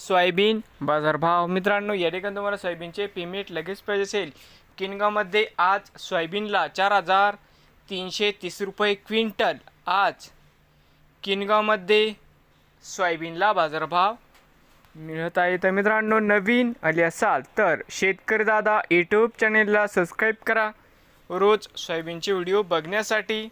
Soybean बाजारभाव. मित्रांनो या ठिकाणी तुम्हाला सोयाबीनचे पेमेंट लगेच पाहिजे असेल. किनगावमध्ये आज सोयाबीनला चार हजार तीनशे तीस रुपये क्विंटल. आज किनगावमध्ये सोयाबीनला बाजारभाव मिळत आहे. तर मित्रांनो नवीन आले असाल तर शेतकरी दादा यूट्यूब चॅनेलला सबस्क्राईब करा. रोज सोयाबीनचे व्हिडिओ बघण्यासाठी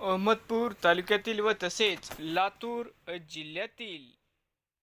अहमदपूर तालुक्यातील व तसेच लातूर जिल्ह्यातील